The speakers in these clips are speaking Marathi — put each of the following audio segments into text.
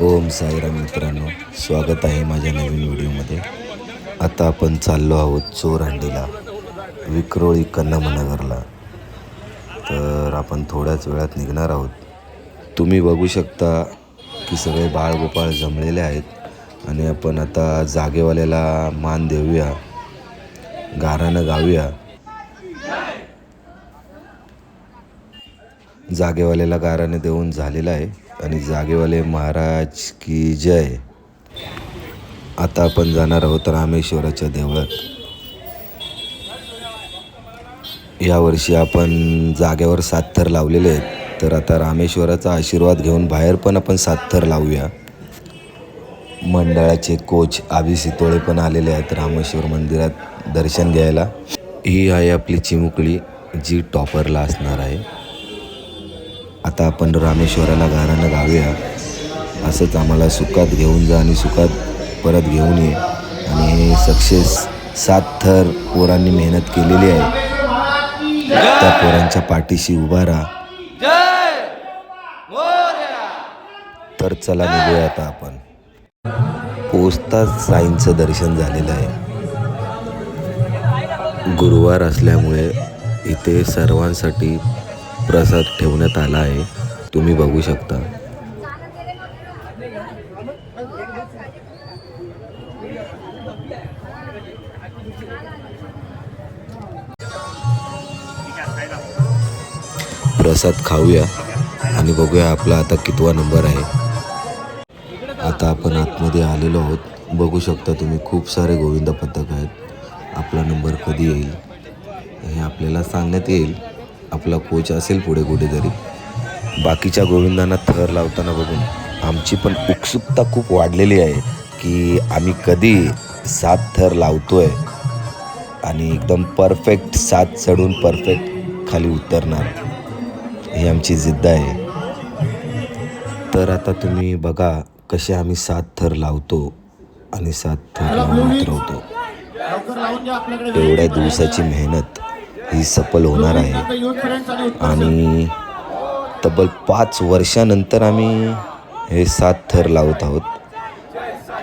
ओम साईराम मित्रांनो स्वागत आहे माझ्या नवीन व्हिडिओमध्ये. आता आपण चाललो आहोत चोरहंडीला विक्रोळी कन्नमनगरला. तर आपण थोड्याच वेळात निघणार आहोत. तुम्ही बघू शकता की सगळे बाळगोपाळ जमलेले आहेत आणि आपण आता जागेवाल्याला मान देऊया गारानं गाऊया. जागेवाल्याला गाराने देऊन झालेला आहे. आणि जागेवाले महाराज की जय. आता आपण जाणार आहोत रामेश्वराच्या देवळात. यावर्षी आपण जागेवर सात थर लावलेले आहेत. तर आता रामेश्वराचा आशीर्वाद घेऊन बाहेर पण आपण सात थर लावूया. मंडळाचे कोच आबी सितोळे पण आलेले आहेत रामेश्वर मंदिरात दर्शन घ्यायला. ही आहे आपली चिमुकली जी टॉपरला असणार आहे. आता आपण रामेश्वराला घरानं गाऊया असंच आम्हाला सुखात घेऊन जा आणि सुखात परत घेऊन ये. आणि हे सक्सेस सात थर पोरांनी मेहनत केलेली आहे. त्या पोरांच्या पाठीशी उभा राहा. तर चला निघूया आता आपण. पोचताच साईंचं दर्शन झालेलं आहे. गुरुवार असल्यामुळे इथे सर्वांसाठी प्रसाद ठेवण्यात आला आहे. तुम्ही बघू शकता. प्रसाद खाऊया आणि बघूया आपला आता कितवा नंबर आहे. आता आपण आतमध्ये आलेलो आहोत. बघू शकता तुम्ही खूप सारे गोविंदा पथक आहेत. आपला नंबर कधी येईल? हे आपल्याला सांगण्यात येईल. आपला कोच असेल पुढे कुठेतरी. बाकीच्या गोविंदांना थर लावताना बघून आमची पण उत्सुकता खूप वाढलेली आहे की आम्ही कधी सात थर लावतोय आणि एकदम परफेक्ट सात चढून परफेक्ट खाली उतरणार. ही आमची जिद्द आहे. तर आता तुम्ही बघा कसे आम्ही सात थर लावतो आणि सात थर लावून उतरवतो. एवढ्या दिवसाची मेहनत. ही सफल होणार आहे. आणि तब्बल पाच वर्षानंतर आम्ही हे सात थर लावत आहोत.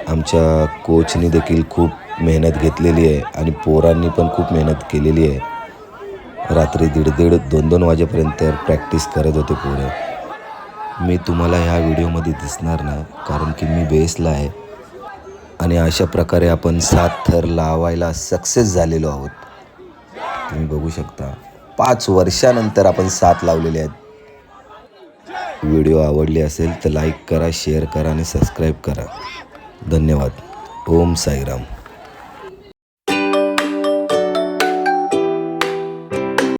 आमच्या कोचनी देखील खूप मेहनत घेतलेली आहे आणि पोरांनी पण खूप मेहनत केलेली आहे. रात्री दीड दीड दोन दोन वाजेपर्यंत प्रॅक्टिस करत होते पोरं. मी तुम्हाला ह्या व्हिडिओमध्ये दिसणार नाही कारण की मी बेसला आहे. आणि अशा प्रकारे आपण सात थर लावायला सक्सेस झालेलो आहोत. तुम्ही बघू शकता. पाच वर्षानंतर आपण साथ लावलेले आहेत व्हिडिओ आवडली असेल तर लाईक करा शेअर करा आणि सबस्क्राईब करा. धन्यवाद. ओम साईराम.